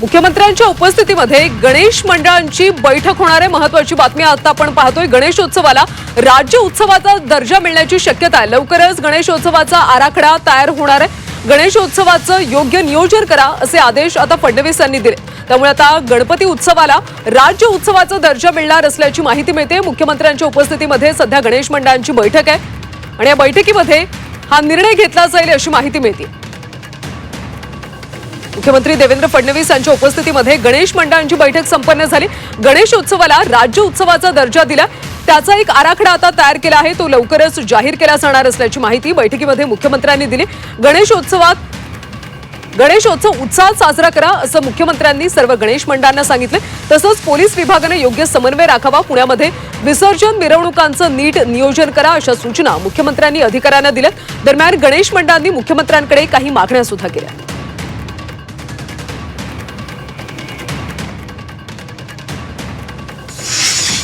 मुख्यमंत्र्यांच्या उपस्थितीमध्ये गणेश मंडळांची बैठक होणार आहे. महत्वाची बातमी आता आपण पाहतोय. गणेशोत्सवाला राज्य उत्सवाचा दर्जा मिळण्याची शक्यता आहे. लवकरच गणेशोत्सवाचा आराखडा तयार होणार आहे. गणेशोत्सवाचं योग्य नियोजन करा असे आदेश आता फडणवीस यांनी दिले. त्यामुळे आता गणपती उत्सवाला राज्य उत्सवाचा दर्जा मिळणार असल्याची माहिती मिळते. मुख्यमंत्र्यांच्या उपस्थितीमध्ये सध्या गणेश मंडळांची बैठक आहे. आणि या बैठकीमध्ये हा निर्णय घेतला जाईल अशी माहिती मिळते. मुख्यमंत्री देवेंद्र फडणवीस यांच्या उपस्थितीमध्ये गणेश मंडळांची बैठक संपन्न झाली. गणेश उत्सवाला राज्य उत्सवाचा दर्जा दिला. त्याचा एक आराखडा आता तयार केला आहे. तो लवकरच जाहीर केला जाणार असल्याची माहिती बैठकीमध्ये मुख्यमंत्र्यांनी दिली. गणेशोत्सवात गणेशोत्सव उत्साहात साजरा करा असं मुख्यमंत्र्यांनी सर्व गणेश मंडळांना सांगितलं. तसंच पोलीस विभागाने योग्य समन्वय राखावा. पुण्यामध्ये विसर्जन मिरवणुकांचं नीट नियोजन करा अशा सूचना मुख्यमंत्र्यांनी अधिकाऱ्यांना दिल्या दरम्यान गणेश मंडळांनी मुख्यमंत्र्यांकडे काही मागण्या सुद्धा केल्या.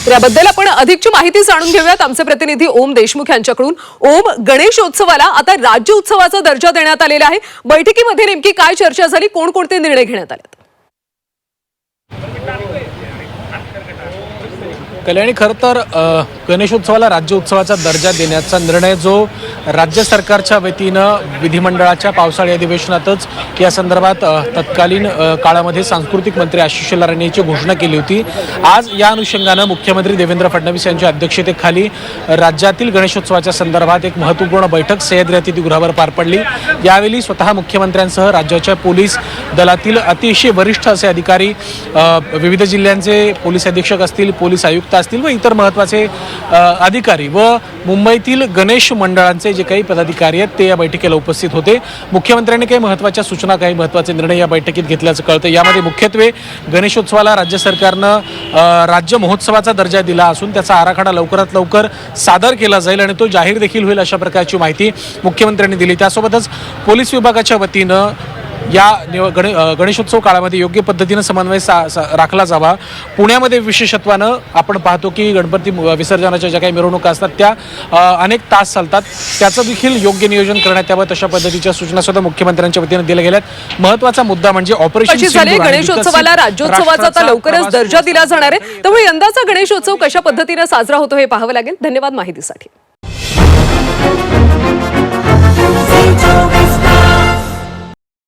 तर याबद्दल आपण अधिकची माहिती जाणून घेऊयात. आमचे प्रतिनिधी ओम देशमुख यांच्याकडून. ओम गणेशोत्सवाला आता राज्य उत्सवाचा दर्जा देण्यात आलेला आहे. बैठकीमध्ये नेमकी काय चर्चा झाली? कोणकोणते निर्णय घेण्यात आले कल्याणी खरं तर गणेशोत्सवाला राज्य उत्सवाचा दर्जा देण्याचा निर्णय जो राज्य सरकारच्या वतीनं विधिमंडळाच्या पावसाळी अधिवेशनातच या संदर्भात तत्कालीन काळामध्ये सांस्कृतिक मंत्री आशिष शेलार याची घोषणा केली होती. आज या अनुषंगानं मुख्यमंत्री देवेंद्र फडणवीस यांच्या अध्यक्षतेखाली राज्यातील गणेशोत्सवाच्या संदर्भात एक महत्त्वपूर्ण बैठक सह्याद्री अतिथीगृहावर पार पडली. यावेळी स्वतः मुख्यमंत्र्यांसह राज्याच्या पोलीस दलातील अतिशय वरिष्ठ असे अधिकारी विविध जिल्ह्यांचे पोलीस अधीक्षक असतील पोलीस आयुक्त असतील व इतर महत्त्वाचे अधिकारी व मुंबईतील गणेश मंडळांचे जे काही पदाधिकारी आहेत ते या बैठकीला उपस्थित होते. मुख्यमंत्र्यांनी काही महत्त्वाच्या सूचना काही महत्त्वाचे निर्णय या बैठकीत घेतल्याचं कळतं. यामध्ये मुख्यत्वे गणेशोत्सवाला राज्य सरकारनं राज्य महोत्सवाचा दर्जा दिला असून त्याचा आराखडा लवकरात लवकर सादर केला जाईल आणि तो जाहीर देखील होईल अशा प्रकारची माहिती मुख्यमंत्र्यांनी दिली. त्यासोबतच पोलीस विभागाच्या वतीनं या निव गणे गणेशोत्सव काळामध्ये योग्य पद्धतीनं समन्वय सा, सा राखला जावा. पुण्यामध्ये विशेषत्वानं आपण पाहतो की गणपती विसर्जनाच्या ज्या काही मिरवणुका असतात त्या अनेक तास चालतात. त्याचं देखील योग्य नियोजन करण्यात यावं तशा पद्धतीच्या सूचना सुद्धा मुख्यमंत्र्यांच्या वतीनं दिल्या गेल्यात. महत्त्वाचा मुद्दा म्हणजे ऑपरेशन गणेशोत्सवाला राज्योत्सवाचा आता लवकरच दर्जा दिला. जाणार आहे. त्यामुळे यंदाचा गणेशोत्सव कशा पद्धतीने साजरा होतो हे पाहावं लागेल. धन्यवाद माहितीसाठी.